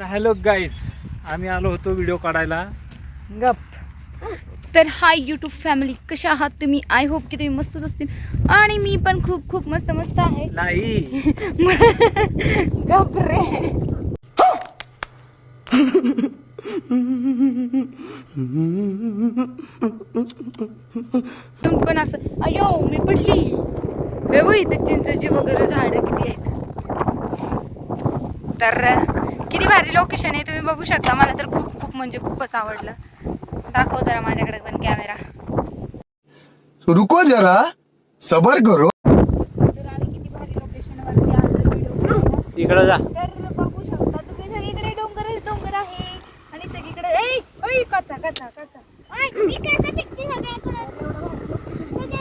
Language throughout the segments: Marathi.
हॅलो गाईस आम्ही आलो होतो व्हिडिओ काढायला. गप. तर हाय यूट्यूब फॅमिली कशा आहात तुम्ही? आय होप की तुम्ही मस्तच असतील. आणि मी पण खूप खूप मस्त मस्त आहे. नाही. गप रे. तुम्ही पण असं अयो मी पडली. हे इथे चिंचेची वगैरे झाडं किती आहेत. तर किती भारी लोकेशन आहे तुम्ही बघू शकता. मला तर खूप खूप म्हणजे खूपच आवडलं. दाखव जरा माझ्याकडे पण कॅमेरा रुको जरा. सबर करो. तर आम्ही किती भारी लोकेशन वरती आलो व्हिडिओ इकडं जा. तर बघू शकता तुम्ही सगळीकडे डोंगर डोंगर आहे. आणि सगळीकडे ए ओय कचा कचा कचा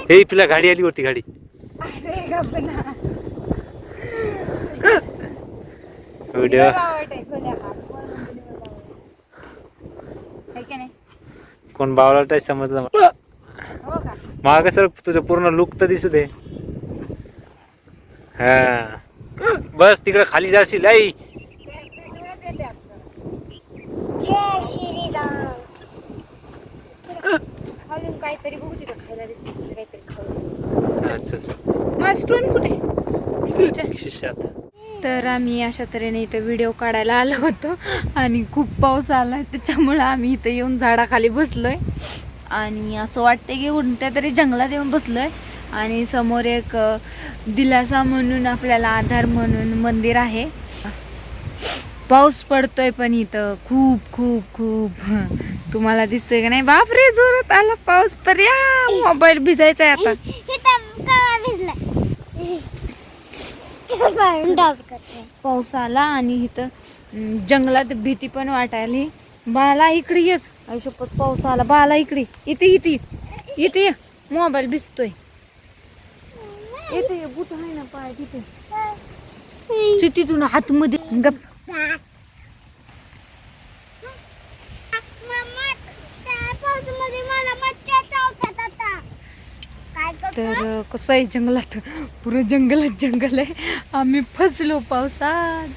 हे तुला गाडी आली होती गाडी. अरे व्हिडिओ आवडते खोल्या हात वर म्हणजे लय आवडते. है की नाही कोण बावला टाय समजलं मला. हो का? माग सर तुझं पूर्ण लुक तर दिसू दे. हा. बस तिकडे खाली जाशील आई. काहीतरी बघू तिथं खायला दिसतं काहीतरी खाऊ. अच्छा. मास्टून कुठे. खिशात. तर आम्ही अशा तऱ्हेने इथं व्हिडिओ काढायला आलो होतो. आणि खूप पाऊस आला त्याच्यामुळं आम्ही इथं येऊन झाडाखाली बसलोय. आणि असं वाटतं की कोणत्या तरी जंगलात येऊन बसलोय. आणि समोर एक दिलासा म्हणून आपल्याला आधार म्हणून मंदिर आहे. पाऊस पडतोय पण इथं खूप खूप खूप. तुम्हाला दिसतोय का नाही? बापरे जोरात आला पाऊस. पर्या मोबाईल भिजायचा आहे आता. पाऊस आला आणि इथं जंगलात भीती पण वाटायली. बाळाला इकडे येत आयुष्यपत पाऊस आला. बाळाला इकडे इथे इथे इथे मोबाईल भिजतोय. येते बुट आहे ना पाय तिथे. तिथून आतमध्ये गप. तर कसं आहे जंगलात? पुरं जंगलच जंगल आहे. आम्ही फसलो पावसात.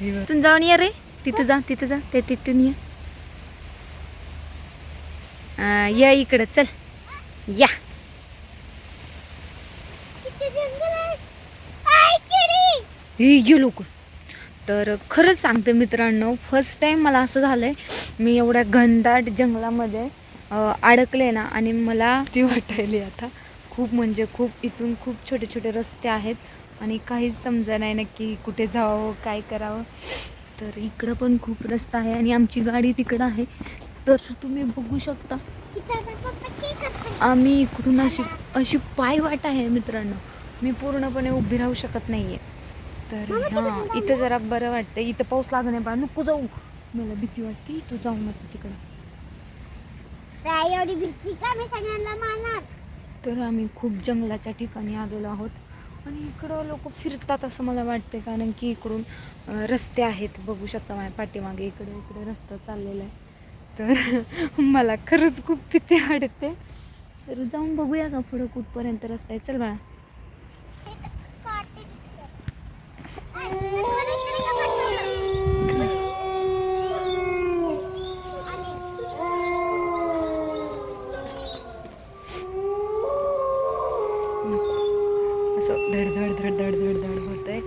तिथून जाऊन ये रे. तिथं जा तिथं जा. ते तिथून ये. या इकडं. चल. या. ये लोक तर खरंच सांगते मित्रांनो फर्स्ट टाइम मला असं झालंय. मी एवढ्या घनदाट जंगलामध्ये अडकले ना आणि मला ती वाटायली आता. खूप म्हणजे खूप इथून खूप छोटे छोटे रस्ते आहेत आणि काहीच समजा नाही नक्की कुठे जावं काय करावं. तर इकडं पण खूप रस्ता आहे आणि आमची गाडी तिकडं आहे. तर तुम्ही बघू शकता. आम्ही इकडून अशी अशी पाय वाट आहे मित्रांनो. मी पूर्णपणे उभी राहू शकत नाही आहे तर हां इथं जरा बरं वाटतं इथं पाऊस लागणे पण नको जाऊ. मला भीती वाटते. तू जाऊ नको तिकडं. तर आम्ही खूप जंगलाच्या ठिकाणी आलेलो आहोत. आणि इकडं लोक फिरतात असं मला वाटते कारण की इकडून रस्ते आहेत. बघू शकता माझ्या पाठीमागे इकडे इकडे रस्ता चाललेला आहे. तर मला खरंच खूप भीती वाटते. तर जाऊन बघूया का पुढं कुठपर्यंत रस्ता आहे. चल बाळा असं धड धड धड धड धड धड होत आहे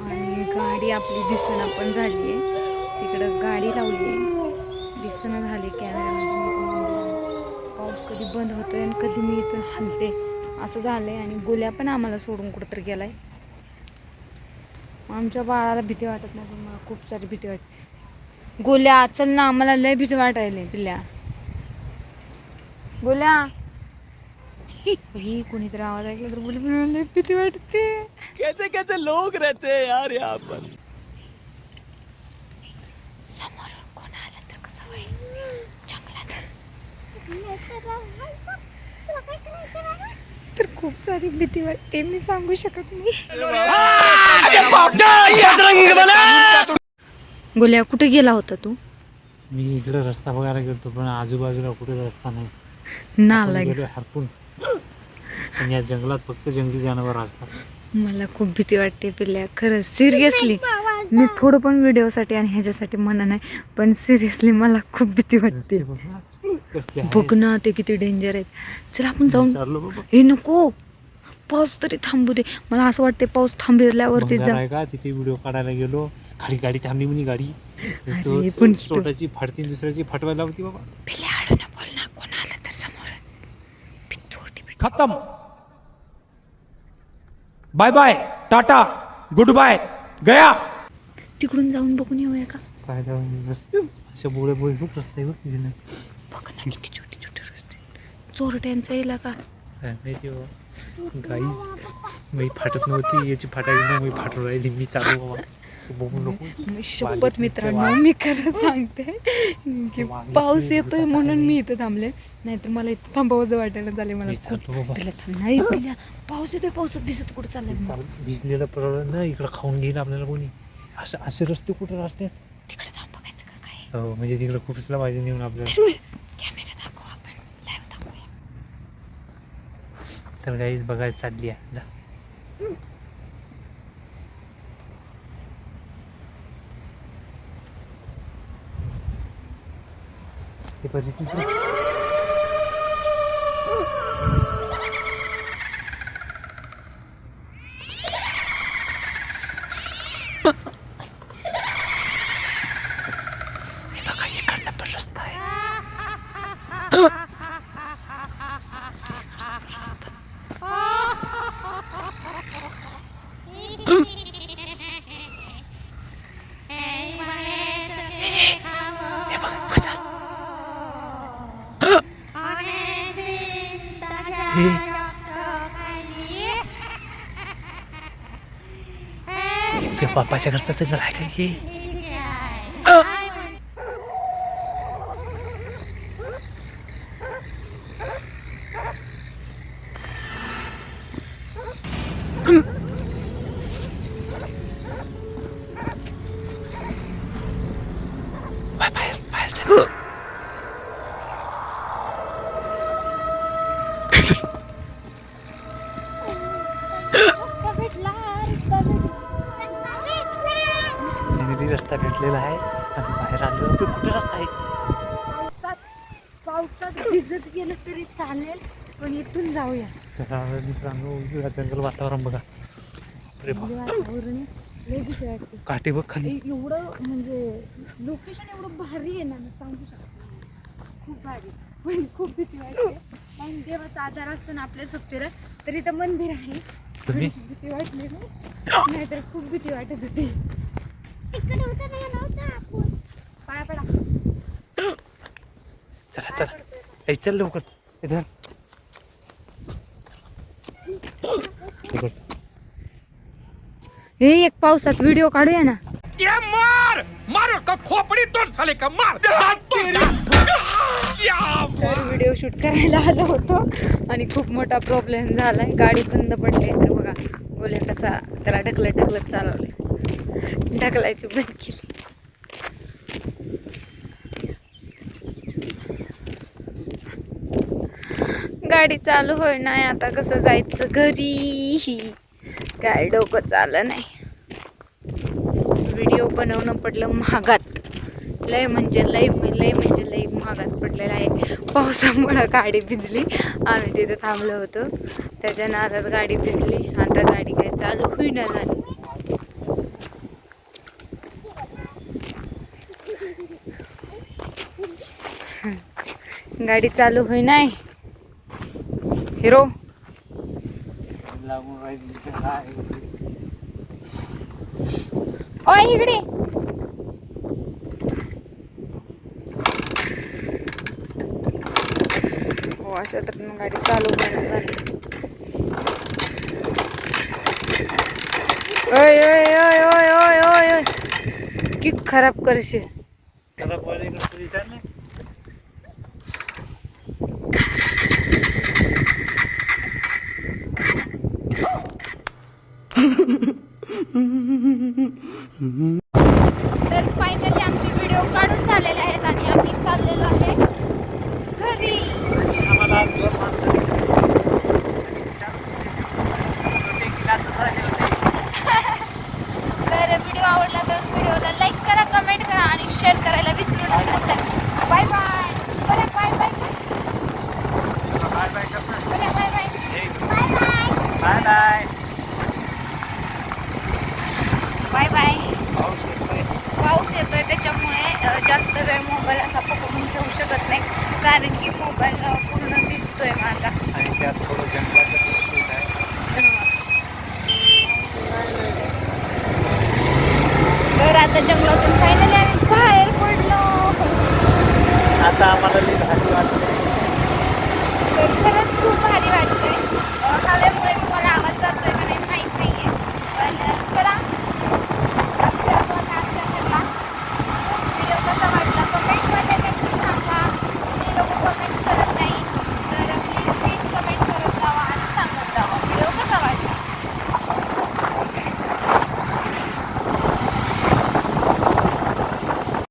आणि गाडी आपली दिसना पण झाली आहे तिकडं गाडी लावली आहे दिसणं झाली कॅमेऱ्यामध्ये पाऊस कधी बंद होतोय आणि कधी मी इथून हलते. असं झालंय आणि गोल्या पण आम्हाला सोडून कुठंतरी गेलाय. आमच्या बाळाला भीती वाटत नाही पण मला खूप सारी भीती वाटते. गोल्या चल ना आम्हाला लय भीती वाटायली पिल्ल्या. गोल्या. ही कोणीतरी आवाज ऐकला तर बोली लय भीती वाटते. कैसे कैसे लोक रहते यार यहाँ पर समोरून कोण आलं तर कसं होईल जंगलात तर खूप सारी भीती वाटते मी सांगू शकत नाही. गोल्या कुठे गेला होता तू? मी इकडे रस्ता बघायला गेलो पण आजूबाजूला कुठे रस्ता नाही. नाला हरपून. पण या जंगलात फक्त जंगली जनावर असतात मला खूप भीती वाटते पिल्ल्या खरंच सिरियसली. मी थोडं पण व्हिडिओसाठी आणि ह्याच्यासाठी म्हणा नाही पण सिरियसली मला खूप भीती वाटते. बघ ना ते किती डेंजर आहेत. चल आपण जाऊन. हे नको. पाऊस तरी थांबू दे. मला असं वाटते पाऊस थांबल्यावरती बंगार जा. आहे का तिथे व्हिडिओ काढायला गेलो? खाली गाडी थांबली म्हणे गाडी. पण स्वतःची फाडती दुसऱ्याची फाटवायला होती बाबा. पिल्ल्या हळू ना बोल ना कोण आलं तर समोर. खत्म. Bye bye tata good bye गया. तिकडून जाऊन बघून येऊया का? काय जाऊन रस्ते अशा बोळे बोळे खूप रस्ते बघ ना किती छोटे छोटे रस्ते चोरट्यांचा इलाका काय माहिती बाबा गाई मी फाटत नव्हती याची फाटायची ना मी फाटून राहिली मी चालू बाबा शपथ मित्रांनो मी खरं सांगते की पाऊस येतोय म्हणून मी इथं थांबले नाहीतर मला इथं थांबावं वाटायला झाले मला. नाही पाऊस येतोय पावसात भिजत कुठं चाललंय भिजलेलं परवडलं ना इकडं खाऊन घेईन आपल्याला कोणी असं असे रस्ते कुठे रस्ते तिकडे जाऊन बघायचं का काय हो म्हणजे तिकडे खूपच पाहिजे नेऊन आपल्याला कॅमेरा दाखव आपण. लाईव्ह दाखवूया. तर गाईच बघायला चालली आहे. जा. बघ इथून जा. हे बघा, इकडनं पण रस्ता आहे हे तुझ्या बापाच्या बाहेर बाहेर बाहेर जा. रस्ता निधी भेटलेला आहे. आणि बाहेर आलो. तर कुठे रस्ता आहे? पावसात पावसात भिजत गेलं तरी चालेल पण इथून जाऊया. चला मित्रांनो जंगल वातावरण बघा. अरे वातावरण. काटे बघ खाली. एवढं म्हणजे लोकेशन एवढं भारी आहे ना मी सांगू शकते खूप भारी. पण खूप भीती वाटते. पण देवाचा आधार असतो ना आपल्या सुट्टीला तर इथं मंदिर आहे? थोडीशी भीती वाटली ना. नाहीतर खूप भीती वाटत होती. पाया पडा. चला चला. चल लवकर. इधर इकडं. हे एक पावसात व्हिडिओ काढूया ना. ये मार! मार का खोपड़ी तोड़ साले का? मार! तर व्हिडिओ शूट करायला आलो होतो आणि खूप मोठा प्रॉब्लेम झालाय. गाडी बंद पडली तर बघा गोल्या कसा त्याला ढकलत ढकलत चालवले ढकलायची बंद केली. गाडी चालू होय नाही आता कसं जायचं? घरी. काय डोकं चाललं नाही. व्हिडिओ बनवणं पडलं महागात. लय म्हणजे लय लय म्हणजे लय महागात पडलेलं आहे. पावसामुळं गाडी भिजली. आम्ही तिथे थांबलो होतो. त्याच्या नादात गाडी भिजली. आता गाडी काय चालू होईना झाली. गाडी चालू होई नाही हिरो लागून राहिली इथं काय? ओय इकडे. हो अशा तर गाडी चालू होईना ओय ओय ओय ओय ओय ओय ओय. किक खराब करशील त्याला बरं इकडं दिसायला नाही. तर मोबाईल पूर्ण दिसतोय माझा. आणि त्यात थोडं जंगलाचं तर आता जंगलातून फायनली आम्ही बाहेर पडलो. आता आम्हाला लई भारी वाटते तर खरंच